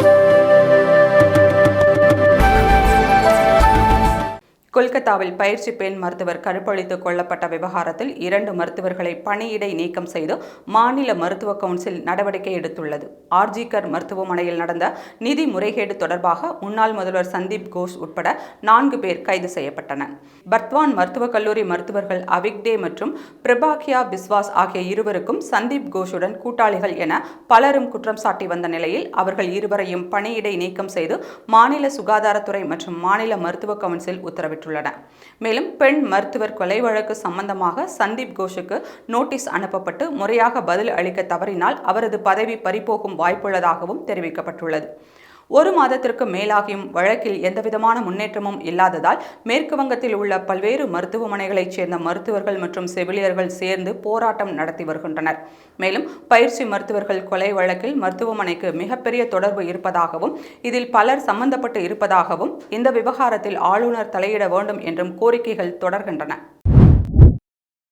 Thank you. கொல்கத்தாவில் பயிற்சி பெண் மருத்துவர் கருப்பழித்து கொல்லப்பட்ட விவகாரத்தில் இரண்டு மருத்துவர்களை பணியிடை நீக்கம் செய்து மாநில மருத்துவ கவுன்சில் நடவடிக்கை எடுத்துள்ளது. ஆர்ஜிகர் மருத்துவமனையில் நடந்த நிதி முறைகேடு தொடர்பாக முன்னாள் முதல்வர் சந்தீப் கோஷ் உட்பட நான்கு பேர் கைது செய்யப்பட்டனர். பர்த்வான் மருத்துவக் கல்லூரி மருத்துவர்கள் அவிக்டே மற்றும் பிரபாகியா பிஸ்வாஸ் ஆகிய இருவருக்கும் சந்தீப் கோஷுடன் கூட்டாளிகள் என பலரும் குற்றம் சாட்டி வந்த நிலையில் அவர்கள் இருவரையும் பணியிடை நீக்கம் செய்து மாநில சுகாதாரத்துறை மற்றும் மாநில மருத்துவ கவுன்சில் உத்தரவிட்டுள்ளது பெற்றுள்ளன. மேலும் பெண் மருத்துவர் கொலை வழக்கு சம்பந்தமாக சந்தீப் கோஷுக்கு நோட்டீஸ் அனுப்பப்பட்டு முறையாக பதில் அளிக்க தவறினால் அவரது பதவி பறிபோகும் வாய்ப்புள்ளதாகவும் தெரிவிக்கப்பட்டுள்ளது. ஒரு மாதத்திற்கு மேலாகியும் வழக்கில் எந்தவிதமான முன்னேற்றமும் இல்லாததால் மேற்கு வங்கத்தில் உள்ள பல்வேறு மருத்துவமனைகளைச் சேர்ந்த மருத்துவர்கள் மற்றும் செவிலியர்கள் சேர்ந்து போராட்டம் நடத்தி வருகின்றனர். மேலும் பயிற்சி மருத்துவர்கள் கொலை வழக்கில் மருத்துவமனைக்கு மிகப்பெரிய தொடர்பு இருப்பதாகவும் இதில் பலர் சம்பந்தப்பட்டு இருப்பதாகவும் இந்த விவகாரத்தில் ஆளுநர் தலையிட வேண்டும் என்றும் கோரிக்கைகள் தொடர்கின்றன.